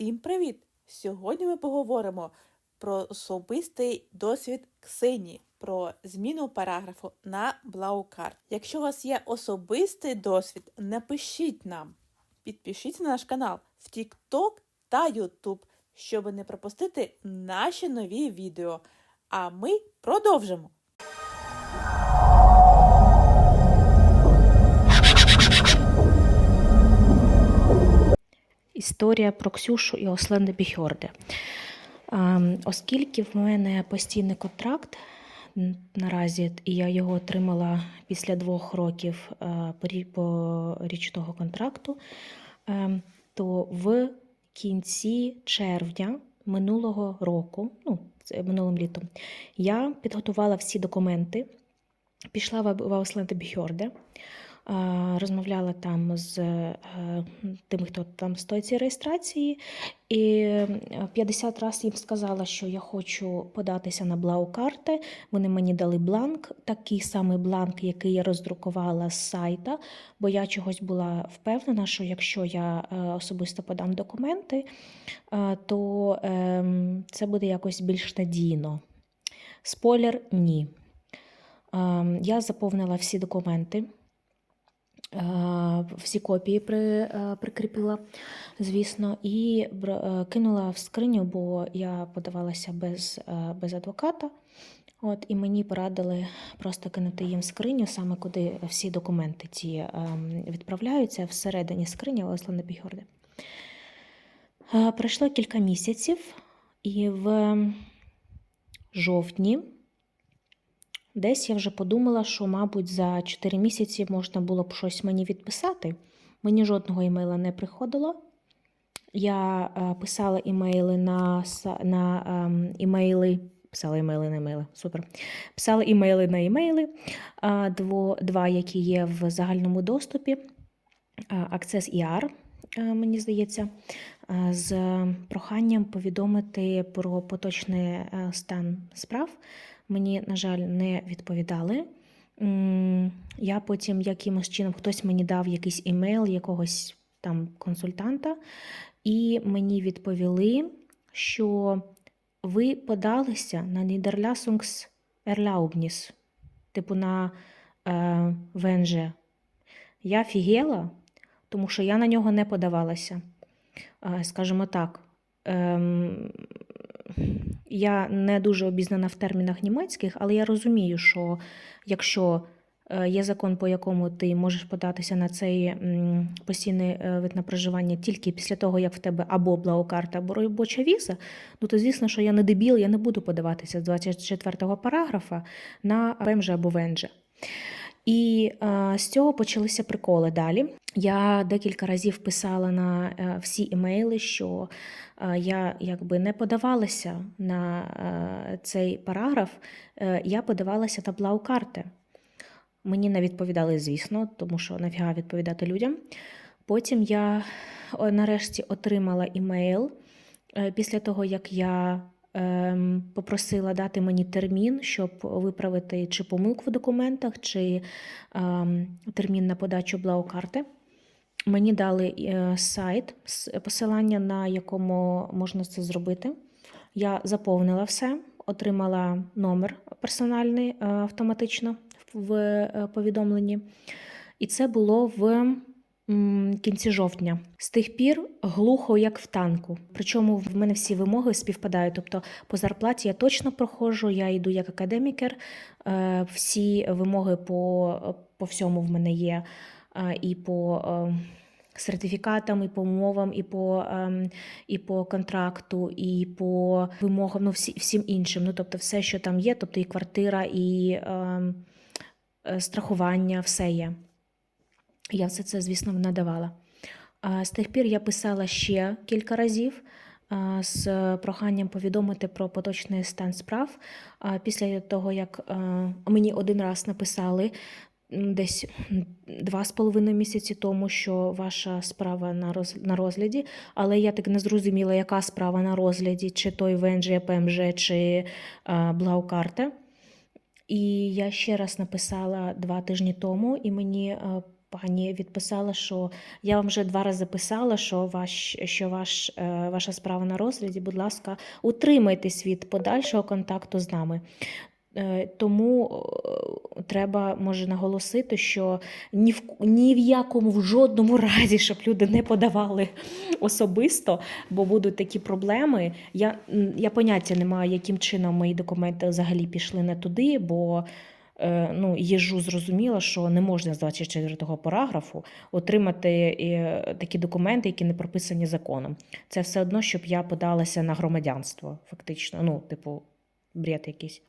Всім привіт! Сьогодні ми поговоримо про особистий досвід Ксенії, про зміну параграфу на Блаукарт. Якщо у вас є особистий досвід, напишіть нам, підпишіться на наш канал в TikTok та YouTube, щоб не пропустити наші нові відео. А ми продовжимо. Історія про Ксюшу і Осленде Біхьорде. Ем, Оскільки в мене постійний контракт наразі, і я його отримала після двох років е, по річного контракту, ем, то в кінці червня минулого року, ну, минулим літом, я підготувала всі документи, пішла в в Ausländer Behörde, а, розмовляла там з е, тими, хто там стоїть цієї реєстрації, і е, 50 разів їм сказала, що я хочу податися на Блаукарте. Вони мені дали бланк, такий самий бланк, який я роздрукувала з сайта, бо я чогось була впевнена, що якщо я е, особисто подам документи, е, то ем, це буде якось більш надійно. Спойлер ні. Ем, Я заповнила всі документи. Е, Всі копії при, е, прикріпила, звісно, і е, кинула в скриню, бо я подавалася без, без адвоката. От, і мені порадили просто кинути їм скриню, саме куди всі документи ці відправляються, всередині скрині Ослана Бігорди. Пройшло кілька місяців, і в жовтні Десь я вже подумала, що, мабуть, за 4 місяці можна було б щось мені відписати. Мені жодного імейла не приходило. Я е, писала імейли на, на ем, імейли. Писала імейли на імейли. Супер. Писала імейли на імейли. два, які є в загальному доступі. Access ER, мені здається, е, з проханням повідомити про поточний стан справ. Мені, на жаль, не відповідали. Я потім якимось чином хтось мені дав якийсь імейл якогось там консультанта, і мені відповіли, що ви подалися на Niederlassungs Erlaubnis, типу на е, ВНЖ. Я фігела, тому що я на нього не подавалася. Е, Скажімо так. Я не дуже обізнана в термінах німецьких, але я розумію, що якщо е, є закон, по якому ти можеш податися на цей постійний е, вид на проживання тільки після того, як в тебе або блаукарта, або робоча віза, ну то звісно, що я не дебіл, я не буду подаватися з 24 го параграфа на ПМЖ або ВНЖ. І е, з цього почалися приколи далі. Я декілька разів писала на е, всі імейли, що е, я якби не подавалася на е, цей параграф, я подавалася на блаукарти. Мені не відповідали, звісно, тому що нафіга відповідати людям. Потім я нарешті отримала імейл після того, як я попросила дати мені термін, щоб виправити чи помилку в документах, чи ем, термін на подачу блаукарти. Мені дали е, сайт, посилання, на якому можна це зробити. Я заповнила все, отримала номер персональний е, автоматично в е, повідомленні. І це було в кінці жовтня. З тих пір глухо, як в танку. Причому в мене всі вимоги співпадають. Тобто по зарплаті я точно проходжу, я йду як академікер. е, Всі вимоги по, по всьому в мене є. е, І по е, сертифікатам, і по умовам, і по, ем, і по контракту, і по вимогам, ну всі, всім іншим. Ну, тобто, все, що там є, тобто і квартира, і ем, страхування, все є. Я все це, звісно, надавала. З тих пір я писала ще кілька разів з проханням повідомити про поточний стан справ. Після того, як мені один раз написали десь два з половиною місяці тому, що ваша справа на розгляді, але я так не зрозуміла, яка справа на розгляді, чи той ВНЖ, ПМЖ, чи Блаукарта. І я ще раз написала два тижні тому, і мені пані відписала, що я вам вже два рази писала, що, ваш, що ваш, е, ваша справа на розгляді. Будь ласка, утримайтесь від подальшого контакту з нами. Е, Тому е, треба може наголосити, що ні в, ні в якому в жодному разі, щоб люди не подавали особисто, бо будуть такі проблеми. Я, я поняття не маю, яким чином мої документи взагалі пішли не туди, бо ну, їжу зрозуміла, що не можна з 24 параграфу отримати е, такі документи, які не прописані законом. Це все одно, щоб я подалася на громадянство, фактично. Ну, типу, бред якийсь.